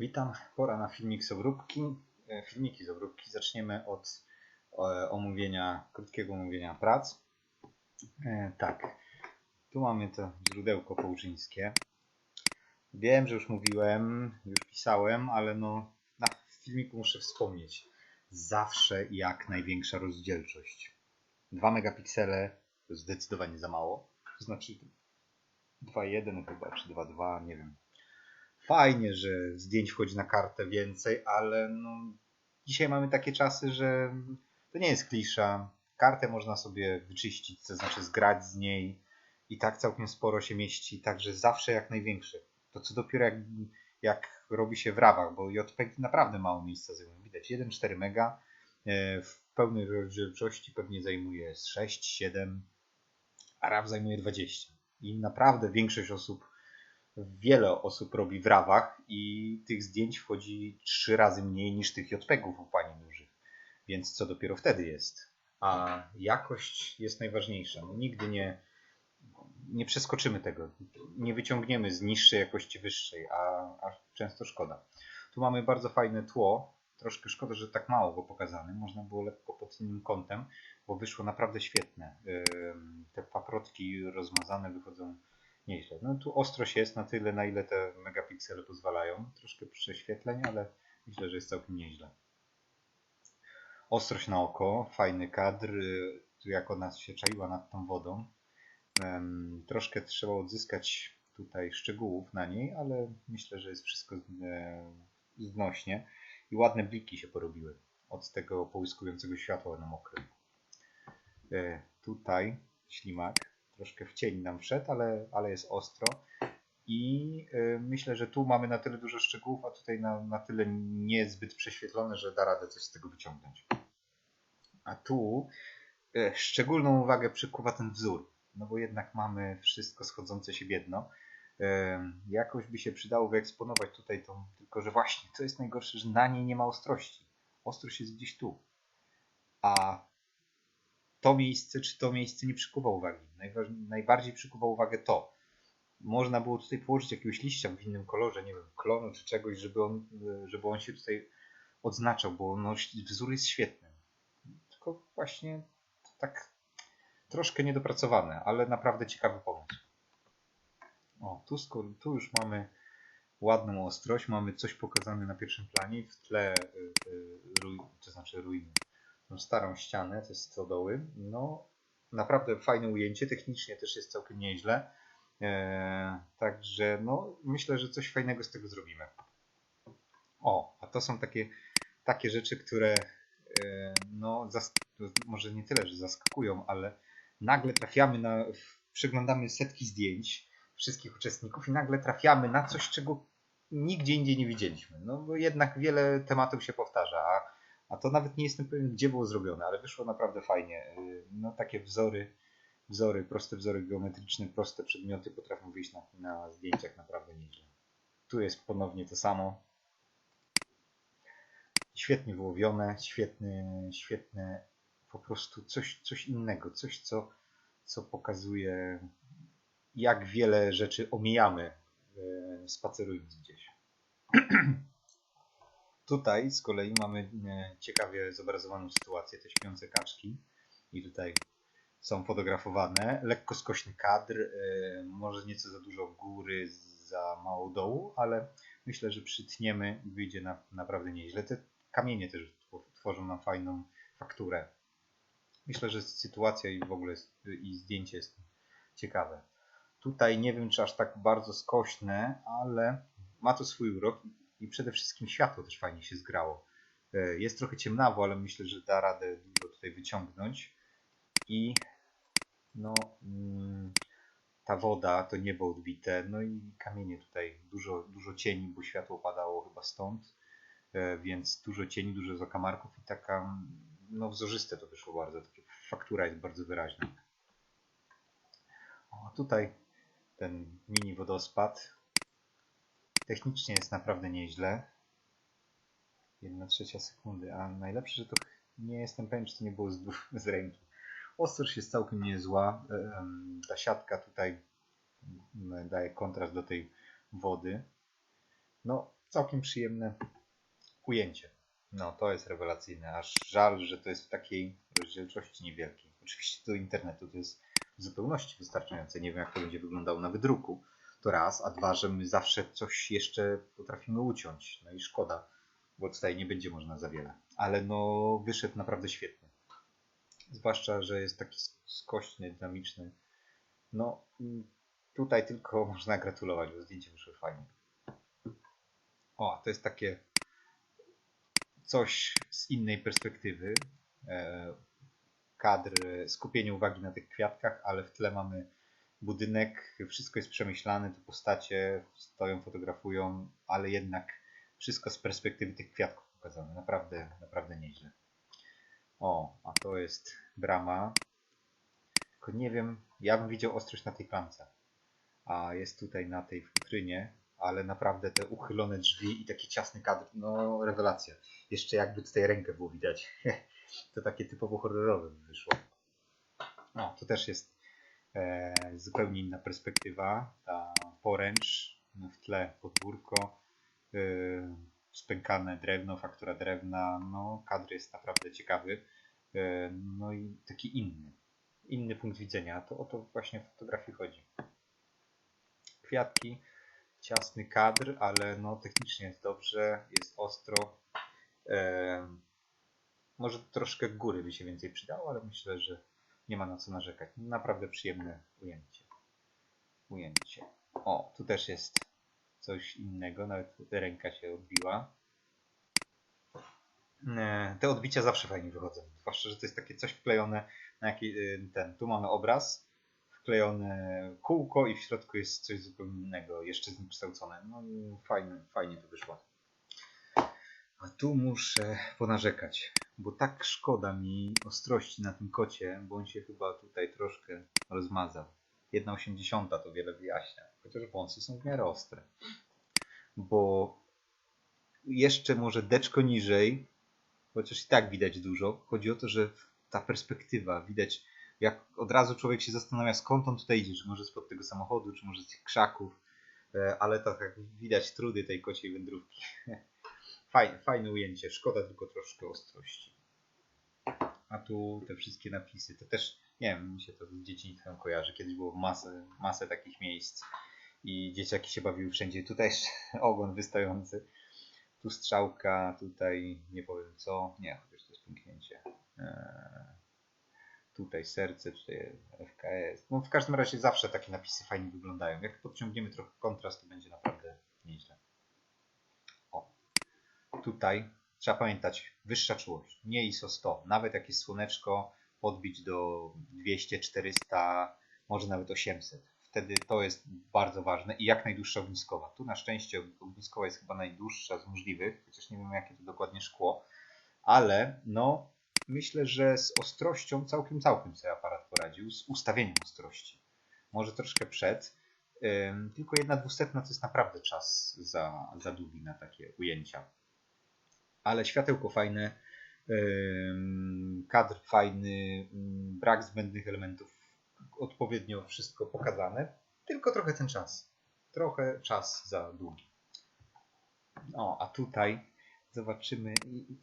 Witam, pora na filmik z obróbki. e, Filmiki z obróbki. Zaczniemy od e, omówienia, krótkiego omówienia prac. E, Tak, tu mamy to źródełko połuczyńskie. Wiem, że już mówiłem, już pisałem, ale no na filmiku muszę wspomnieć. Zawsze jak największa rozdzielczość. 2 megapiksele to zdecydowanie za mało. To znaczy 2.1 chyba, czy 2.2, nie wiem. Fajnie, że zdjęć wchodzi na kartę więcej, ale no, dzisiaj mamy takie czasy, że to nie jest klisza. Kartę można sobie wyczyścić, to znaczy zgrać z niej i tak całkiem sporo się mieści, także zawsze jak największe. To co dopiero jak, jak robi się w rawach, bo JPEG naprawdę mało miejsca zajmuje. Widać 1,4 mega e, w pełnej rozdzielczości pewnie zajmuje z 6, 7, a RAW zajmuje 20. I naprawdę większość osób, wiele osób robi w rawach i tych zdjęć wchodzi trzy razy mniej niż tych JPEGów u pani dużych. Więc co dopiero wtedy jest? A jakość jest najważniejsza. No, nigdy nie, nie przeskoczymy tego. Nie wyciągniemy z niższej jakości wyższej, a, a często szkoda. Tu mamy bardzo fajne tło. Troszkę szkoda, że tak mało go pokazane. Można było lekko pod innym kątem, bo wyszło naprawdę świetne. Te paprotki rozmazane wychodzą nieźle. No tu ostrość jest na tyle, na ile te megapiksele pozwalają. Troszkę prześwietleń, ale myślę, że jest całkiem nieźle. Ostrość na oko, fajny kadr, y, tu jak ona się czaiła nad tą wodą. Troszkę trzeba odzyskać tutaj szczegółów na niej, ale myślę, że jest wszystko e, znośnie i ładne bliki się porobiły od tego połyskującego światła na mokrym. E, Tutaj ślimak troszkę w cień nam wszedł, ale, ale jest ostro. I y, myślę, że tu mamy na tyle dużo szczegółów, a tutaj na, na tyle niezbyt prześwietlone, że da radę coś z tego wyciągnąć. A tu y, szczególną uwagę przykuwa ten wzór, no bo jednak mamy wszystko schodzące się biedno. Y, jakoś by się przydało wyeksponować tutaj tą, tylko że właśnie, co jest najgorsze, że na niej nie ma ostrości. Ostrość jest gdzieś tu. A to miejsce, czy to miejsce nie przykuwa uwagi. Najbardziej przykuwa uwagę to. Można było tutaj położyć jakiegoś liścia w innym kolorze, nie wiem, klonu czy czegoś, żeby on, żeby on się tutaj odznaczał, bo no, wzór jest świetny. Tylko właśnie tak troszkę niedopracowane, ale naprawdę ciekawy pomysł. O, tu, tu już mamy ładną ostrość, mamy coś pokazane na pierwszym planie, w tle, y, y, ruin, to znaczy ruiny tą starą ścianę, te stodoły. No, naprawdę fajne ujęcie, technicznie też jest całkiem nieźle. Eee, także no, myślę, że coś fajnego z tego zrobimy. O, a to są takie, takie rzeczy, które e, no, może nie tyle, że zaskakują, ale nagle trafiamy na, przeglądamy setki zdjęć wszystkich uczestników i nagle trafiamy na coś, czego nigdzie indziej nie widzieliśmy. No bo jednak wiele tematów się powtarza, a a to nawet nie jestem pewien, gdzie było zrobione, ale wyszło naprawdę fajnie. Yy, No takie wzory, wzory, proste wzory geometryczne, proste przedmioty potrafią wyjść na, na zdjęciach naprawdę nieźle. Tu jest ponownie to samo. Świetnie wyłowione, świetny, świetne, po prostu coś, coś innego, coś co, co pokazuje jak wiele rzeczy omijamy yy, spacerując gdzieś. Tutaj z kolei mamy e, ciekawie zobrazowaną sytuację, te śpiące kaczki i tutaj są fotografowane. Lekko skośny kadr, e, może nieco za dużo góry, za mało dołu, ale myślę, że przytniemy i wyjdzie na, naprawdę nieźle. Te kamienie też tw- tworzą nam fajną fakturę. Myślę, że sytuacja i w ogóle i zdjęcie jest ciekawe. Tutaj nie wiem, czy aż tak bardzo skośne, ale ma to swój urok i przede wszystkim światło też fajnie się zgrało. E, Jest trochę ciemnawo, ale myślę, że da radę dużo tutaj wyciągnąć. I no, mm, ta woda, to niebo odbite, no i kamienie tutaj, dużo, dużo cieni, bo światło padało chyba stąd, e, więc dużo cieni, dużo zakamarków i taka, no wzorzyste to wyszło bardzo, faktura jest bardzo wyraźna. O, tutaj ten mini wodospad, Technicznie jest naprawdę nieźle. 1 trzecia sekundy, a najlepsze, że to nie jestem pewien, czy to nie było z, z ręki. Ostrość jest całkiem niezła. Ta siatka tutaj daje kontrast do tej wody. No, całkiem przyjemne ujęcie. No, to jest rewelacyjne. Aż żal, że to jest w takiej rozdzielczości niewielkiej. Oczywiście do internetu to jest w zupełności wystarczające. Nie wiem, jak to będzie wyglądało na wydruku. To raz, a dwa, że my zawsze coś jeszcze potrafimy uciąć. No i szkoda, bo tutaj nie będzie można za wiele. Ale no, wyszedł naprawdę świetnie. Zwłaszcza, że jest taki skośny, dynamiczny. No, tutaj tylko można gratulować, bo zdjęcie wyszło fajnie. O, to jest takie coś z innej perspektywy. E, kadr, skupienie uwagi na tych kwiatkach, ale w tle mamy budynek, wszystko jest przemyślane, te postacie stoją, fotografują, ale jednak wszystko z perspektywy tych kwiatków pokazane. Naprawdę, naprawdę nieźle. O, a to jest brama. Tylko nie wiem, ja bym widział ostrość na tej klamce. A jest tutaj na tej futrynie, ale naprawdę te uchylone drzwi i taki ciasny kadr, no rewelacja. Jeszcze jakby tutaj rękę było widać. to takie typowo horrorowe wyszło. No, to też jest zupełnie inna perspektywa. Ta poręcz, w tle podwórko, e, spękane drewno, faktura drewna. No, kadr jest naprawdę ciekawy. E, no i taki inny. Inny punkt widzenia. To o to właśnie w fotografii chodzi. Kwiatki, ciasny kadr, ale no technicznie jest dobrze, jest ostro. E, może troszkę góry by się więcej przydało, ale myślę, że nie ma na co narzekać. Naprawdę przyjemne ujęcie. Ujęcie. O, tu też jest coś innego, nawet ręka się odbiła. E, te odbicia zawsze fajnie wychodzą. Zwłaszcza, że to jest takie coś wklejone na jaki, y, ten. Tu mamy obraz, wklejone kółko i w środku jest coś zupełnie innego, jeszcze zniekształcone. No fajnie, fajnie to wyszło. A tu muszę ponarzekać, bo tak szkoda mi ostrości na tym kocie, bo on się chyba tutaj troszkę rozmazał. 1,80 to wiele wyjaśnia, chociaż wąsy są w miarę ostre. Bo jeszcze może deczko niżej, chociaż i tak widać dużo, chodzi o to, że ta perspektywa, widać jak od razu człowiek się zastanawia skąd on tutaj idzie, czy może spod tego samochodu, czy może z tych krzaków, e, ale tak jak widać trudy tej kociej wędrówki. Fajne, fajne ujęcie, szkoda tylko troszkę ostrości. A tu te wszystkie napisy, to też, nie wiem, mi się to z dzieciństwem kojarzy. Kiedyś było masę, masę takich miejsc i dzieciaki się bawiły wszędzie. Tutaj jeszcze ogon wystający, tu strzałka, tutaj nie powiem co, nie, chociaż to jest pęknięcie. Eee, tutaj serce, tutaj FKS. No w każdym razie zawsze takie napisy fajnie wyglądają. Jak podciągniemy trochę kontrast, to będzie naprawdę nieźle tutaj trzeba pamiętać, wyższa czułość, nie ISO 100. Nawet jak jest słoneczko, podbić do 200, 400, może nawet 800. Wtedy to jest bardzo ważne i jak najdłuższa ogniskowa. Tu na szczęście ogniskowa jest chyba najdłuższa z możliwych, chociaż nie wiem jakie to dokładnie szkło, ale no myślę, że z ostrością całkiem całkiem sobie aparat poradził, z ustawieniem ostrości. Może troszkę przed, tylko jedna dwusetna to jest naprawdę czas za, za długi na takie ujęcia ale światełko fajne, kadr fajny, brak zbędnych elementów, odpowiednio wszystko pokazane, tylko trochę ten czas. Trochę czas za długi. O, a tutaj zobaczymy,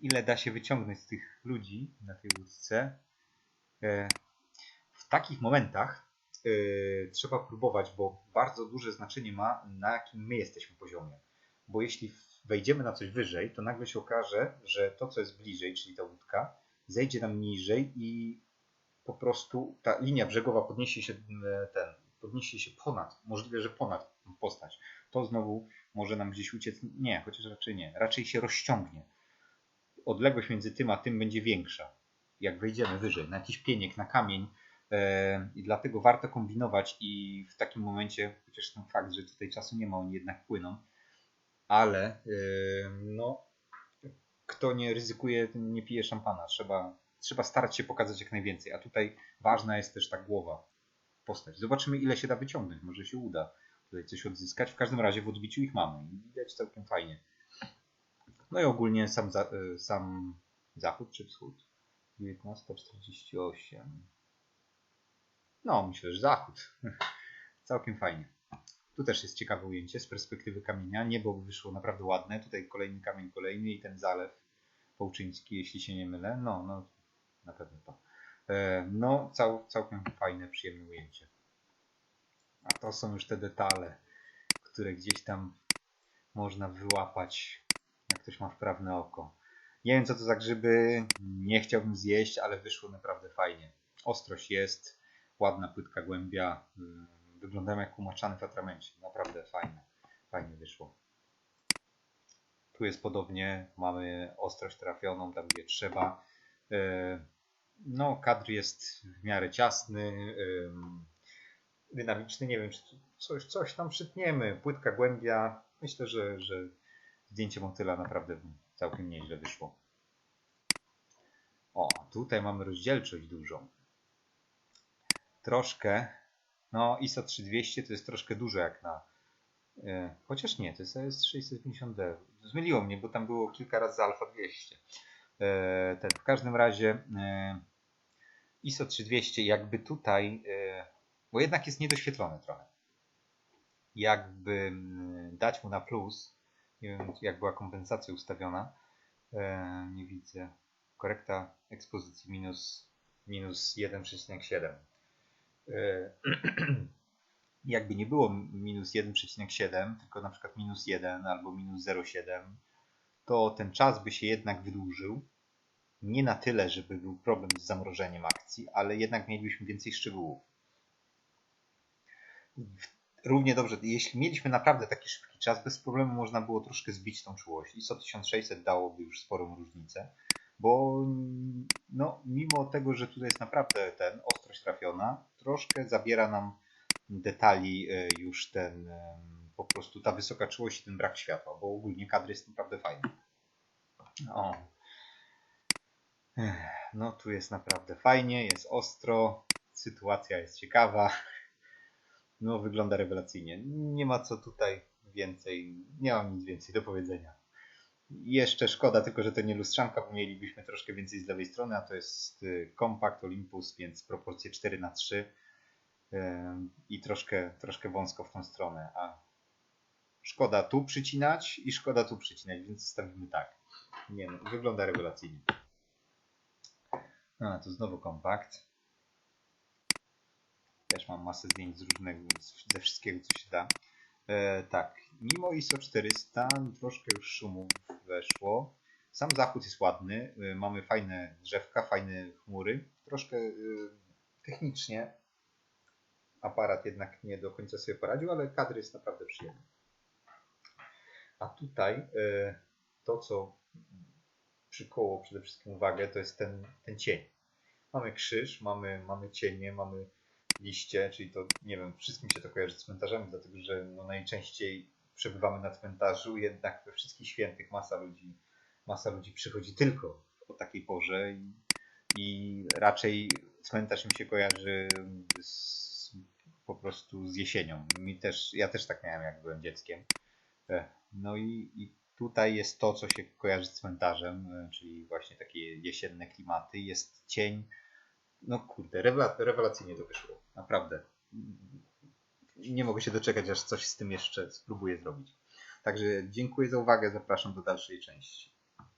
ile da się wyciągnąć z tych ludzi na tej łódce. E, w takich momentach e, trzeba próbować, bo bardzo duże znaczenie ma, na jakim my jesteśmy poziomie. Bo jeśli wejdziemy na coś wyżej, to nagle się okaże, że to, co jest bliżej, czyli ta łódka, zejdzie nam niżej i po prostu ta linia brzegowa podniesie się e, ten, podniesie się ponad, możliwe, że ponad postać. To znowu może nam gdzieś uciec. Nie, chociaż raczej nie. Raczej się rozciągnie. Odległość między tym a tym będzie większa. Jak wejdziemy wyżej, na jakiś pieniek, na kamień. E, I dlatego warto kombinować i w takim momencie, chociaż ten fakt, że tutaj czasu nie ma, oni jednak płyną, ale no, kto nie ryzykuje, nie pije szampana. Trzeba, trzeba starać się pokazać jak najwięcej, a tutaj ważna jest też ta głowa, postać. Zobaczymy ile się da wyciągnąć, może się uda tutaj coś odzyskać. W każdym razie w odbiciu ich mamy widać całkiem fajnie. No i ogólnie sam, za, y, sam zachód czy wschód? 1948. No, myślę, że zachód. Całkiem fajnie. Tu też jest ciekawe ujęcie z perspektywy kamienia. Niebo wyszło naprawdę ładne. Tutaj kolejny kamień kolejny i ten zalew połczyński, jeśli się nie mylę. No, no, na pewno to. E, no, cał, całkiem fajne, przyjemne ujęcie. A to są już te detale, które gdzieś tam można wyłapać, jak ktoś ma wprawne oko. Nie wiem co to za grzyby, nie chciałbym zjeść, ale wyszło naprawdę fajnie. Ostrość jest, ładna płytka głębia, y, wyglądają jak umaczane w atramencie. Naprawdę fajne, fajnie wyszło. Tu jest podobnie, mamy ostrość trafioną tam gdzie trzeba. Y, no, kadr jest w miarę ciasny, dynamiczny, nie wiem, czy coś, coś tam przytniemy. Płytka głębia, myślę, że, że zdjęcie motyla naprawdę całkiem nieźle wyszło. O, tutaj mamy rozdzielczość dużą. Troszkę, no ISO 3200 to jest troszkę dużo jak na, e, chociaż nie, to jest AS650D. Zmyliło mnie, bo tam było kilka razy Alfa 200. E, ten, w każdym razie e, ISO 3200 jakby tutaj, bo jednak jest niedoświetlone trochę. Jakby dać mu na plus, nie wiem jak była kompensacja ustawiona, nie widzę. Korekta ekspozycji minus, minus 1,7. E, jakby nie było minus 1,7, tylko na przykład minus 1 albo minus 0,7, to ten czas by się jednak wydłużył. Nie na tyle, żeby był problem z zamrożeniem akcji, ale jednak mielibyśmy więcej szczegółów. Równie dobrze, jeśli mieliśmy naprawdę taki szybki czas, bez problemu można było troszkę zbić tą czułość. ISO 1600 dałoby już sporą różnicę, bo no, mimo tego, że tutaj jest naprawdę ten ostrość trafiona, troszkę zabiera nam detali e, już ten po prostu ta wysoka czułość i ten brak światła, bo ogólnie kadr jest naprawdę fajny. O. No tu jest naprawdę fajnie, jest ostro, sytuacja jest ciekawa. No wygląda rewelacyjnie. Nie ma co tutaj więcej, nie mam nic więcej do powiedzenia. Jeszcze szkoda tylko, że to nie lustrzanka, bo mielibyśmy troszkę więcej z lewej strony, a to jest y, kompakt Olympus, więc proporcje 4 na 3 i troszkę, troszkę wąsko w tą stronę, a szkoda tu przycinać i szkoda tu przycinać, więc stawimy tak. Nie no, wygląda rewelacyjnie. No, tu znowu kompakt. Też mam masę zdjęć z różnego, ze wszystkiego co się da. E, tak, mimo ISO 400 troszkę już szumów weszło. Sam zachód jest ładny, e, mamy fajne drzewka, fajne chmury. Troszkę e, technicznie aparat jednak nie do końca sobie poradził, ale kadr jest naprawdę przyjemny. A tutaj e, to, co przykoło przede wszystkim uwagę, to jest ten, ten cień. Mamy krzyż, mamy, mamy cienie, mamy liście, czyli to, nie wiem, wszystkim się to kojarzy z cmentarzami, dlatego że no, najczęściej przebywamy na cmentarzu, jednak we wszystkich świętych masa ludzi, masa ludzi przychodzi tylko o takiej porze i, i raczej cmentarz mi się kojarzy z, po prostu z jesienią. Mi też, ja też tak miałem, jak byłem dzieckiem. E, no i, i tutaj jest to, co się kojarzy z cmentarzem, e, czyli właśnie takie jesienne klimaty. Jest cień, no kurde, rewelacyjnie to wyszło. Naprawdę. Nie mogę się doczekać, aż coś z tym jeszcze spróbuję zrobić. Także dziękuję za uwagę, zapraszam do dalszej części.